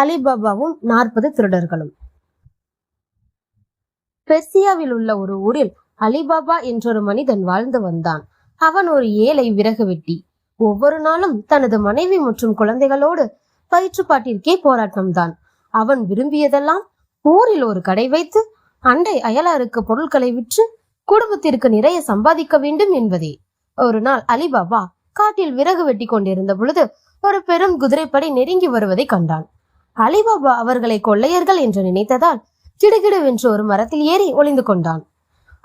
அலிபாபாவும் நாற்பது திருடர்களும். பெர்சியாவில் உள்ள ஒரு ஊரில் அலிபாபா என்றொரு மனிதன் வாழ்ந்து வந்தான். அவன் ஒரு ஏழை விறகு வெட்டி. ஒவ்வொரு நாளும் தனது மனைவி மற்றும் குழந்தைகளோடு வயிற்றுப்பாட்டிற்கே போராட்டம்தான். அவன் விரும்பியதெல்லாம் ஊரில் ஒரு கடை வைத்து அண்டை அயலாருக்கு பொருட்களை விற்று குடும்பத்திற்கு நிறைய சம்பாதிக்க வேண்டும் என்பதே. ஒரு நாள் அலிபாபா காட்டில் விறகு வெட்டி கொண்டிருந்த பொழுது ஒரு பெரும் குதிரைப்படை நெருங்கி வருவதை கண்டான். அலிபாபா அவர்களை கொள்ளையர்கள் என்று நினைத்ததால் கிடுகிடுவென்று ஒரு மரத்தில் ஏறி ஒளிந்து கொண்டான்.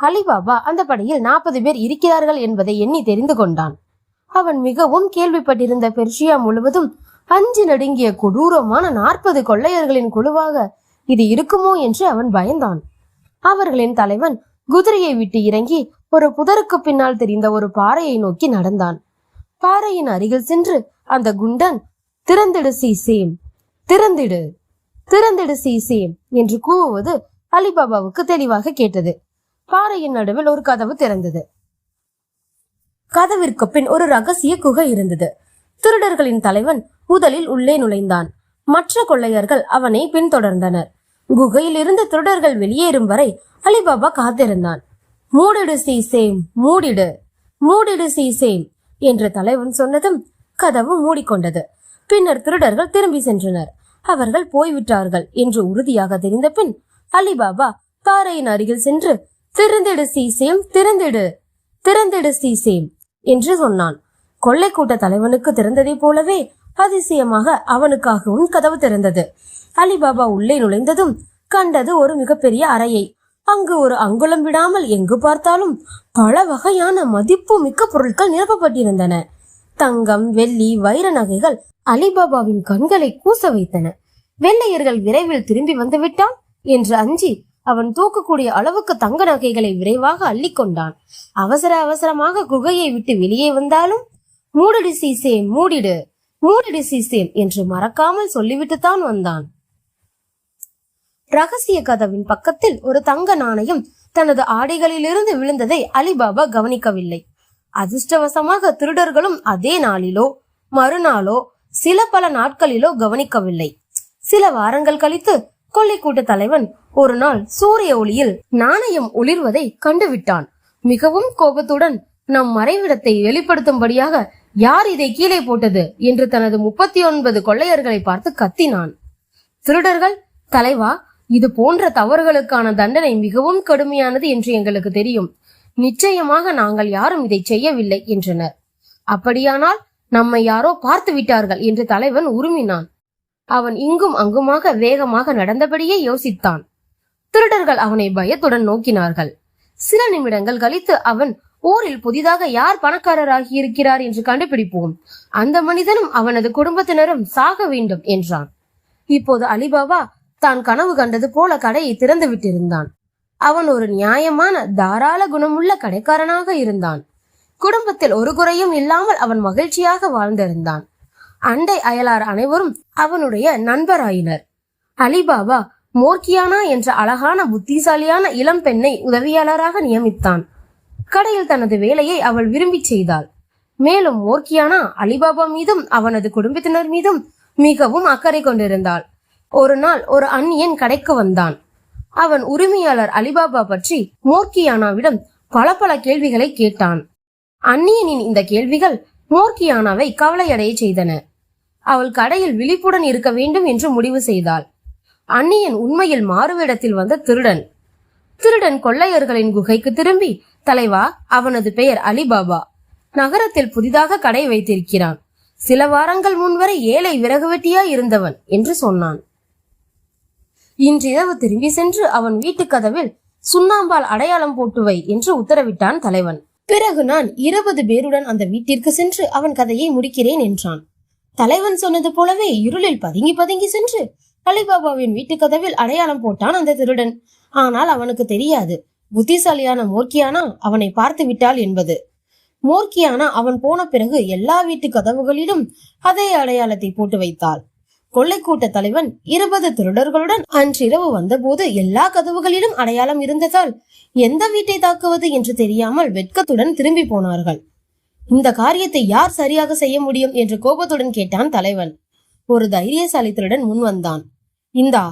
அலிபாபா அந்த படையில் நாற்பது பேர் இருக்கிறார்கள் என்பதை எண்ணி தெரிந்து கொண்டான். அவன் மிகவும் கேள்விப்பட்டிருந்த பெர்ஷியா முழுவதும் அஞ்சு நடுங்கிய கொடூரமான நாற்பது கொள்ளையர்களின் குழுவாக இது இருக்குமோ என்று அவன் பயந்தான். அவர்களின் தலைவன் குதிரையை விட்டு இறங்கி ஒரு புதருக்கு பின்னால் தெரிந்த ஒரு பாறையை நோக்கி நடந்தான். பாறையின் அருகில் சென்று அந்த குண்டன் திறந்திடு சீசேம். திறந்திடு திறந்திடு சீசேம் என்று கூவுவது அலிபாபாவுக்கு தெளிவாக கேட்டது. பாறையின் நடுவில் ஒரு கதவு திறந்தது. கதவிற்கு பின் ஒரு ரகசிய குகை இருந்தது. திருடர்களின் தலைவன் முதலில் உள்ளே நுழைந்தான். மற்ற கொள்ளையர்கள் அவனை பின்தொடர்ந்தனர். குகையில் இருந்து திருடர்கள் வெளியேறும் வரை அலிபாபா காத்திருந்தான். மூடிடு சீசேம் மூடிடு மூடிடு சீசேம் என்று தலைவன் சொன்னதும் கதவு மூடிக்கொண்டது. பின்னர் திருடர்கள் திரும்பி சென்றனர். அவர்கள் போய்விட்டார்கள் என்று உறுதியாக தெரிந்த பின் அலிபாபா பாறையின் அருகில் சென்று திறந்திடு சீசேம் திறந்திடு திறந்திடு சீசேம் என்று சொன்னான். கொள்ளை கூட்ட தலைவனுக்கு திறந்ததைப் போலவே அதிசயமாக அவனுக்காகவும் கதவு திறந்தது. அலிபாபா உள்ளே நுழைந்ததும் கண்டது ஒரு மிகப்பெரிய அறையை. அங்கு ஒரு அங்குலம் விடாமல் எங்கு பார்த்தாலும் பல வகையான மதிப்பு மிக்க பொருட்கள் நிரப்பப்பட்டிருந்தன. தங்கம் வெள்ளி வைர நகைகள் அலிபாபாவின் கண்களை கூச வைத்தன. வெள்ளையர்கள் விரைவில் திரும்பி வந்துவிட்டான் என்று அஞ்சி அவன் தூக்கக்கூடிய அளவுக்கு தங்க நகைகளை விரைவாக அள்ளிக்கொண்டான் அவசர அவசரமாக குகையை விட்டு வெளியே வந்தாலும் மூடிடு சீசேன் மூடிடு மூடிடு சீசேன் என்று மறக்காமல் சொல்லிவிட்டுத்தான் வந்தான். ரகசிய கதவின் பக்கத்தில் ஒரு தங்க நாணயம் தனது ஆடைகளிலிருந்து விழுந்ததை அலிபாபா கவனிக்கவில்லை. அதிர்ஷ்டவசமாக திருடர்களும் அதே நாளிலோ மறுநாளோ சில பல நாட்களிலோ கவனிக்கவில்லை. சில வாரங்கள் கழித்து கொள்ளைக்கூட்ட தலைவன் ஒரு நாள் சூரிய ஒளியில் நாணயம் ஒளிர்வதை கண்டுவிட்டான். மிகவும் கோபத்துடன் நம் மறைவிடத்தை வெளிப்படுத்தும்படியாக யார் இதை கீழே போட்டது என்று தனது முப்பத்தி ஒன்பது கொள்ளையர்களை பார்த்து கத்தினான். திருடர்கள் தலைவா இது போன்ற தவறுகளுக்கான தண்டனை மிகவும் கடுமையானது என்று எங்களுக்கு தெரியும். நிச்சயமாக நாங்கள் யாரும் இதை செய்யவில்லை என்றனர். அப்படியானால் நம்மை யாரோ பார்த்து விட்டார்கள் என்று தலைவன் உருமினான். அவன் இங்கும் அங்குமாக வேகமாக நடந்தபடியே யோசித்தான். திருடர்கள் அவனை பயத்துடன் நோக்கினார்கள். சில நிமிடங்கள் கழித்து அவன் ஊரில் புதிதாக யார் பணக்காரராகி இருக்கிறார் என்று கண்டுபிடிப்போம். அந்த மனிதனும் அவனது குடும்பத்தினரும் சாக வேண்டும் என்றான். இப்போது அலிபாபா தான் கனவு கண்டது போல கடையை திறந்து விட்டிருந்தான் அவன் ஒரு நியாயமான தாராள குணமுள்ள கடைக்காரனாக இருந்தான். குடும்பத்தில் ஒரு குறையும் இல்லாமல் அவன் மகிழ்ச்சியாக வாழ்ந்திருந்தான். அண்டை அயலார் அனைவரும் அவனுடைய நண்பராயினர். அலிபாபா மோர்கியானா என்ற அழகான புத்திசாலியான இளம் பெண்ணை உதவியாளராக நியமித்தான். கடையில் தனது வேலையை அவள் விரும்பி செய்தாள். மேலும் மோர்கியானா அலிபாபா மீதும் அவனது குடும்பத்தினர் மீதும் மிகவும் அக்கறை கொண்டிருந்தாள். ஒரு நாள் ஒரு அந்நியன் கடைக்கு வந்தான். அவன் உரிமையாளர் அலிபாபா பற்றி மோர்கியானாவிடம் பல பல கேள்விகளை கேட்டான். அந்நியனின் இந்த கேள்விகள் மோர்கியானாவை கவலையடைய செய்தன. அவள் கடையில் விழிப்புடன் இருக்க வேண்டும் என்று முடிவு செய்தாள். அந்நியன் உண்மையில் மாறுவேடத்தில் வந்த திருடன். திருடன் கொள்ளையர்களின் குகைக்கு திரும்பி தலைவா அவனது பெயர் அலிபாபா. நகரத்தில் புதிதாக கடை வைத்திருக்கிறான். சில வாரங்கள் முன்வரை ஏழை விறகு வெட்டியா இருந்தவன் என்று சொன்னான். இன்றிரவு திரும்பி சென்று அவன் வீட்டு கதவில் சுண்ணாம்பால் அடையாளம் போட்டு வை என்று உத்தரவிட்டான் தலைவன். பிறகு நான் இருபது பேருடன் அந்த வீட்டிற்கு சென்று அவன் கதையை முடிக்கிறேன் என்றான். தலைவன் சொன்னது போலவே இருளில் பதுங்கி பதுங்கி சென்று அலிபாபாவின் வீட்டு கதவில் அடையாளம் போட்டான் அந்த திருடன். ஆனால் அவனுக்கு தெரியாது புத்திசாலியான மோர்க்கியானா அவனை பார்த்து விட்டாள் என்பது. மோர்க்கியானா அவன் போன பிறகு எல்லா வீட்டு கதவுகளிலும் அதே அடையாளத்தை போட்டு வைத்தாள். கொள்ளை கூட்ட தலைவன் இருபது திருடர்களுடன் அன்றிரவு வந்தபோது எல்லா கதவுகளிலும் அடையாளம் இருந்ததால் எந்த வீட்டை தாக்குவது என்று தெரியாமல் வெட்கத்துடன் திரும்பி போனார்கள். இந்த காரியத்தை யார் சரியாக செய்ய முடியும் என்று கோபத்துடன் கேட்டான் தலைவன். ஒரு தைரியசாலி திருடன் முன் வந்தான். இந்தா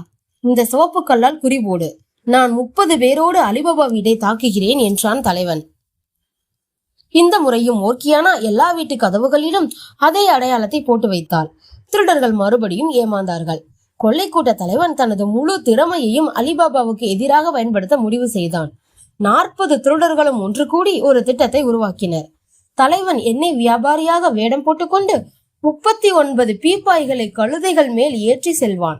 இந்த சிவப்பு கல்லால் குறிபோடு நான் முப்பது பேரோடு அலிபாபா வீட்டை தாக்குகிறேன் என்றான் தலைவன். இந்த முறையும் ஓர்க்கியானா எல்லா வீட்டு கதவுகளிலும் அதே அடையாளத்தை போட்டு வைத்தாள். திருடர்கள் மறுபடியும் ஏமாந்தார்கள். கொள்ளை கூட்ட தலைவன் தனது முழு திறமையையும் அலிபாபாவுக்கு எதிராக பயன்படுத்த முடிவு செய்தான். நாற்பது திருடர்களும் ஒன்று கூடி ஒரு திட்டத்தை உருவாக்கினர். தலைவன் எண்ணெய் வியாபாரியாக வேடம் போட்டுக்கொண்டு முப்பத்தி ஒன்பது பீப்பாய்களை கழுதைகள் மேல் ஏற்றி செல்வான்.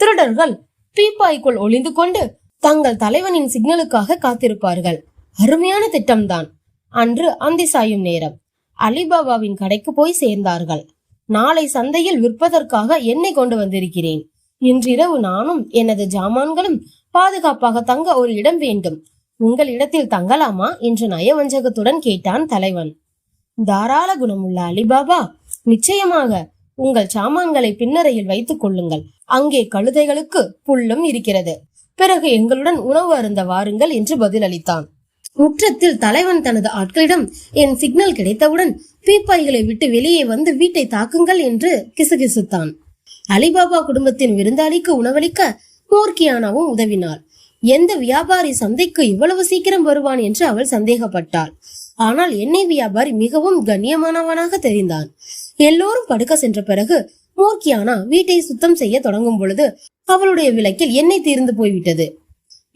திருடர்கள் பீப்பாய்க்குள் ஒளிந்து கொண்டு தங்கள் தலைவனின் சிக்னலுக்காக காத்திருப்பார்கள். அருமையான திட்டம்தான். அன்று அந்தி சாயும் நேரம். அலிபாபாவின் கடைக்கு போய் சேர்ந்தார்கள். நாளை சந்தையில் விற்பதற்காக என்னை கொண்டு வந்திருக்கிறேன். இன்றிரவு நானும் எனது ஜாமான்களும் பாதுகாப்பாக தங்க ஒரு இடம் வேண்டும். உங்கள் இடத்தில் தங்கலாமா? என்று நயவஞ்சகத்துடன் கேட்டான் தலைவன். தாராள குணமுள்ள அலிபாபா நிச்சயமாக உங்கள் சாமான்களை பின்னரையில் வைத்துக் கொள்ளுங்கள். அங்கே கழுதைகளுக்கு புல்லும் இருக்கிறது. பிறகு எங்களுடன் உணவு அருந்த வாருங்கள் என்று பதிலளித்தான். முற்றத்தில் தலைவன் தனது ஆட்களிடம் என் சிக்னல் கிடைத்தவுடன் பீப்பாய்களை விட்டு வெளியே வந்து வீட்டை தாக்குங்கள் என்று கிசுகிசுத்தான். அலிபாபா குடும்பத்தின் விருந்தாளிக்கு உணவளிக்க மோர்கியானாவும் உதவினாள். எந்த வியாபாரி சந்தைக்கு இவ்வளவு சீக்கிரம் வருவான்? என்று அவள் சந்தேகப்பட்டாள். ஆனால் எண்ணெய் வியாபாரி மிகவும் கண்ணியமானவனாக தெரிந்தான். எல்லோரும் படுக்க சென்ற பிறகு மோர்கியானா வீட்டை சுத்தம் செய்ய தொடங்கும் பொழுது அவளுடைய விளக்கில் எண்ணெய் தீர்ந்து போய்விட்டது.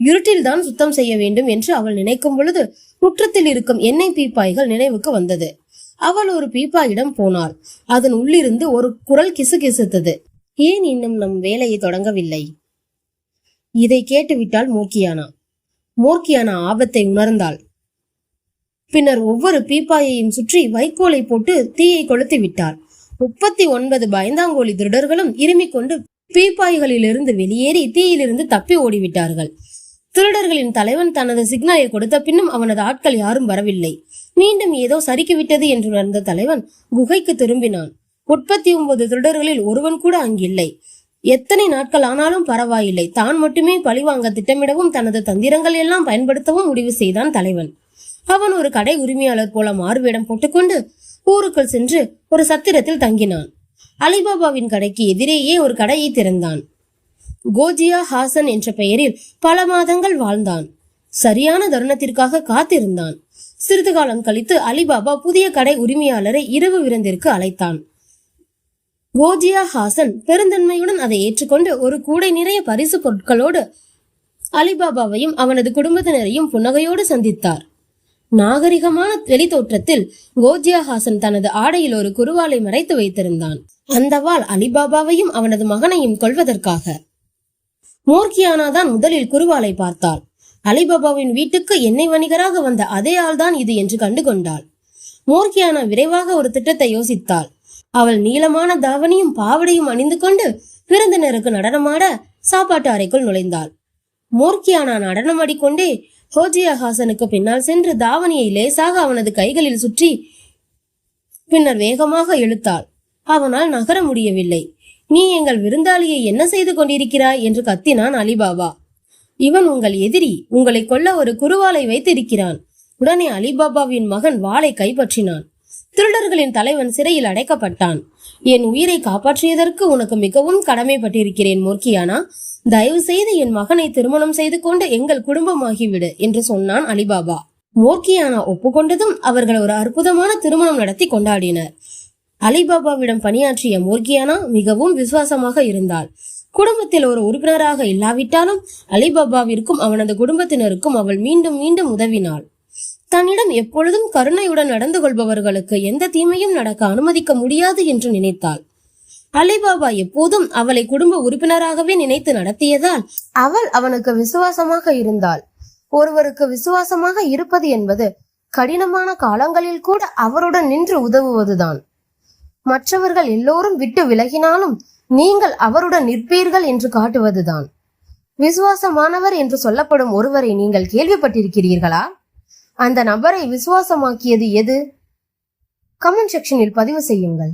இருட்டில் தான் சுத்தம் செய்ய வேண்டும் என்று அவள் நினைக்கும் பொழுது முற்றத்தில் இருக்கும் எண்ணெய் பீப்பாய்கள் நினைவுக்கு வந்தது. அவள் ஒரு பீப்பாயிடம் போனாள். அதன் உள்ளிருந்து ஒரு குரல் கிசுகிசுத்தது. ஏன் இன்னும் நம் வேலையை தொடங்கவில்லை? இதை கேட்டுவிட்டாள் மோர்க்கியானா. மோர்கியானா ஆபத்தை உணர்ந்தாள். பின்னர் ஒவ்வொரு பீப்பாயையும் சுற்றி வைக்கோலை போட்டு தீயை கொளுத்து விட்டாள். முப்பத்தி ஒன்பது பயந்தாங்கோலி திருடர்களும் இருமிக் கொண்டு பீப்பாய்களிலிருந்து வெளியேறி தீயிலிருந்து தப்பி ஓடிவிட்டார்கள். திருடர்களின் தலைவன் தனது சிக்னலை கொடுத்த பின்னும் அவனது ஆட்கள் யாரும் வரவில்லை. மீண்டும் ஏதோ சறுக்கிவிட்டது என்று உணர்ந்த தலைவன் குகைக்கு திரும்பினான். முப்பத்தி ஒன்பது திருடர்களில் ஒருவன் கூட அங்கில்லை. எத்தனை நாட்கள் ஆனாலும் பரவாயில்லை. தான் மட்டுமே பழிவாங்க திட்டமிடவும் தனது தந்திரங்கள் எல்லாம் பயன்படுத்தவும் முடிவு செய்தான் தலைவன். அவன் ஒரு கடை உரிமையாளர் போல மாறுவேடம் போட்டுக்கொண்டு ஊருக்குள் சென்று ஒரு சத்திரத்தில் தங்கினான். அலிபாபாவின் கடைக்கு எதிரேயே ஒரு கடையை திறந்தான். கோஜியா ஹாசன் என்ற பெயரில் பல மாதங்கள் வாழ்ந்தான். சரியான தருணத்திற்காக காத்திருந்தான். சிறிது காலம் கழித்து அலிபாபா புதிய கடை உரிமையாளரை இரவு விருந்திற்கு அழைத்தான். கோஜியா ஹாசன் பெருந்தன்மையுடன் அதை ஏற்றுக்கொண்டு ஒரு கூடை நிறைய பரிசு பொருட்களோடு அலிபாபாவையும் அவனது குடும்பத்தினரையும் புன்னகையோடு சந்தித்தார். நாகரிகமான வெளித்தோற்றத்தில் கோஜியா ஹாசன் தனது ஆடையில் ஒரு குருவாலை மறைத்து வைத்திருந்தான். அந்த வாள் அலிபாபாவையும் அவனது மகனையும் கொல்வதற்காக மோர்கியானா தான் முதலில் குருவாலை பார்த்தாள். அலிபாபாவின் வீட்டுக்கு எண்ணெய் வணிகராக வந்த அதே ஆள்தான் இது என்று கண்டுகொண்டாள். மோர்கியானா விரைவாக ஒரு திட்டத்தை யோசித்தாள். அவள் நீளமான தாவணியும் பாவடையும் அணிந்து கொண்டு விருந்தினருக்கு நடனமாட சாப்பாட்டு அறைக்குள் நுழைந்தாள். மோர்கியானா நடனமாடிக்கொண்டே ஹோஜியா ஹாசனுக்கு பின்னால் சென்று தாவணியை லேசாக அவனது கைகளில் சுற்றி பின்னர் வேகமாக இழுத்தாள். அவனால் நகர முடியவில்லை. நீ எங்கள் விருந்தாளியை என்ன செய்து கொண்டிருக்கிறாய்? என்று கத்தினான் அலிபாபா. இவன் உங்கள் எதிரி உங்களை கொல்ல ஒரு குருவாலை வைத்திருக்கிறான். உடனே அலிபாபாவின் மகன் வாளை கைப்பற்றினான். திருடர்களின் தலைவன் சிறையில் அடைக்கப்பட்டான். என் உயிரை காப்பாற்றியதற்கு உனக்கு மிகவும் கடமைப்பட்டிருக்கிறேன் மூர்க்கியானா. தயவு செய்து என் மகனை திருமணம் செய்து கொண்டு எங்கள் குடும்பமாகிவிடு என்று சொன்னான் அலிபாபா. மோர்க்கியானா ஒப்புக்கொண்டதும் அவர்கள் ஒரு அற்புதமான திருமணம் நடத்தி கொண்டாடினர். அலிபாபாவிடம் பணியாற்றிய மோர்கியானா மிகவும் விசுவாசமாக இருந்தாள். குடும்பத்தில் ஒரு உறுப்பினராக இல்லாவிட்டாலும் அலிபாபாவிற்கும் அவனது குடும்பத்தினருக்கும் அவள் மீண்டும் மீண்டும் உதவினாள். தன்னிடம் எப்பொழுதும் கருணையுடன் நடந்து கொள்பவர்களுக்கு எந்த தீமையும் நடக்க அனுமதிக்க முடியாது என்று நினைத்தாள். அலிபாபா எப்போதும் அவளை குடும்ப உறுப்பினராகவே நினைத்து நடத்தியதால் அவள் அவனுக்கு விசுவாசமாக இருந்தாள். ஒருவருக்கு விசுவாசமாக இருப்பது என்பது கடினமான காலங்களில் கூட அவருடன் நின்று உதவுவதுதான். மற்றவர்கள் எல்லோரும் விட்டு விலகினாலும் நீங்கள் அவருடன் நிற்பீர்கள் என்று காட்டுவதுதான். விசுவாசமானவர் என்று சொல்லப்படும் ஒருவரை நீங்கள் கேள்விப்பட்டிருக்கிறீர்களா? அந்த நபரை விசுவாசமாக்கியது எது? கமெண்ட் செக்ஷனில் பதிவு செய்யுங்கள்.